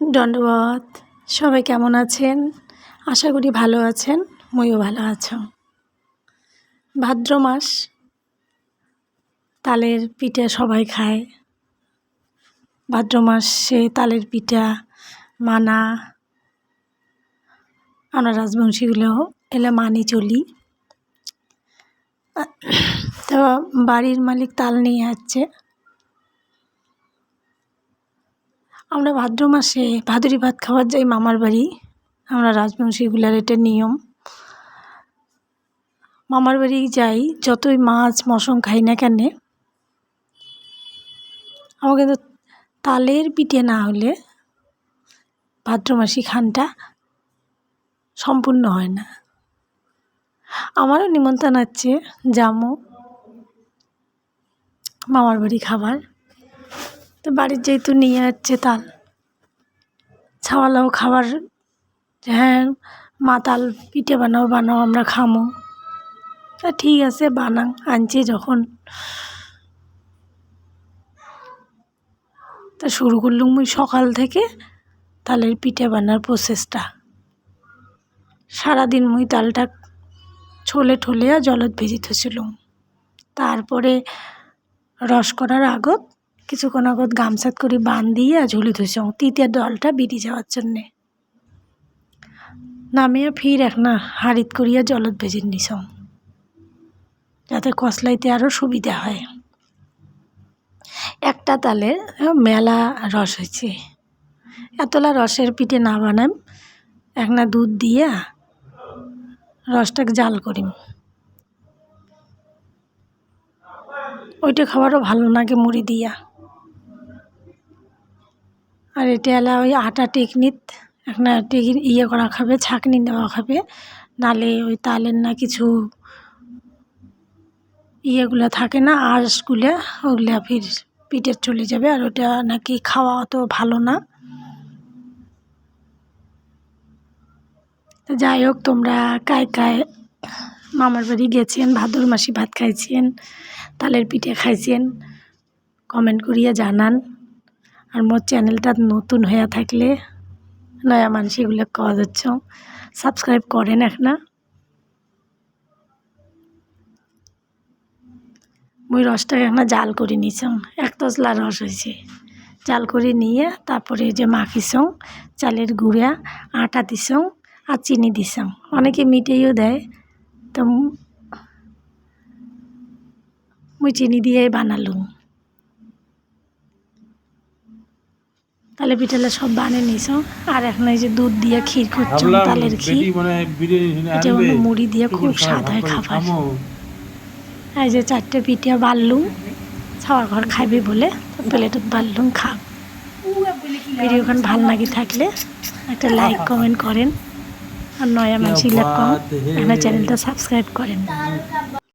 দণ্ডবত সবাই কেমন আছেন? আশা করি ভালো আছেন, মইও ভালো আছো। ভাদ্র মাস, তালের পিঠা সবাই খায়। ভাদ্র মাসে তালের পিঠা, মানা, আমরা রাজবংশীগুলো এলে মানি চলি। তো বাড়ির মালিক তাল নিয়ে যাচ্ছে আমরা ভাদ্র মাসে ভাদুরি ভাত খাওয়ার যাই মামার বাড়ি। আমরা রাজবংশী রাজবংশীগুলার এটা নিয়ম। মামার বাড়ি যাই, যতই মাছ মশং খাই না কেন আমার কিন্তু তালের পিঠে না হলে ভাদ্র মাসি খানটা সম্পূর্ণ হয় না। আমারও নিমন্ত্রণ আছে জামু মামার বাড়ি খাবার। তো বাড়ির যেহেতু নিয়ে যাচ্ছে তাল, ছাওয়ালাও খাবার হ্যাঁ মা তাল পিঠে বানাও বানাও, আমরা খামো। তা ঠিক আছে বানাং আনছে যখন। তা শুরু করলুম মুই সকাল থেকে তালের পিঠে বানার প্রসেসটা সারাদিন মুই তালটা ছোলে ঠোলে আর জলত ভেজি থছিলুম তারপরে রস করার আগত কিছুক্ষণ আগত গামছাত করে বান দিয়ে ঝুলি থইছং তৃতীয় দলটা বিড়ি যাওয়ার জন্যে। নামিয়ে ফির এক না হাড়িত করিয়া জলত ভেজে নিছং। যাতে কসলাইতে আরও সুবিধা হয়। একটা তালে মেলা রস হয়েছে। এতলা রসের পিঠে না বানাম, এক না দুধ দিয়া রসটাকে জাল করিম। ওইটা খাবারও ভালো লাগে মুড়ি দিয়া। আর এটা এলা ওই আটা টেকনিত একটা টেক ইয়ে করা খাবে, ছাঁকনি নেওয়া খাবে। নালে ওই তালের না কিছু ইয়েগুলো থাকে না, আঁশগুলো, ওগুলো ফির পিঠে চলে যাবে। আর ওটা নাকি খাওয়া অত ভালো না। যাই হোক, তোমরা কায় কায় মামার বাড়ি গেছেন, ভাদর মাসি ভাত খাইছেন, তালের পিঠে খাইছেন কমেন্ট করিয়া জানান। আর মোর চ্যানেলটা নতুন হয়ে থাকলে নয়া মানুষ এগুলো কওয়া যাচ্ছ। সাবস্ক্রাইব করেন না। মুই রসটাকে এখন জাল করে নিছং এক তসলা রস হয়েছে। জাল করে নিয়ে তারপরে যে মাখিছং চালের গুঁড়া, আটা দিছং আর চিনি দিছং অনেকে মিটেইও দেয়। তো মুই চিনি দিয়ে বানালুম। তালে পিঠালে সব বানিয়ে নিছ। আর এখন এই যে দুধ দিয়ে ক্ষীর করছ তালের ক্ষীর। এটা হলো মুড়ি দিয়ে খুব স্বাদ হয় খাবার। এই যে চারটে পিঠা বাড়লুম ছাওয়ার ঘর খাইবে বলে প্লেটত বাড়লুম খাব ভিডিওখান ভালো লাগি থাকলে একটা লাইক কমেন্ট করেন। আর নয়া মানুষগুলো কম। আমার চ্যানেলটা সাবস্ক্রাইব করেন।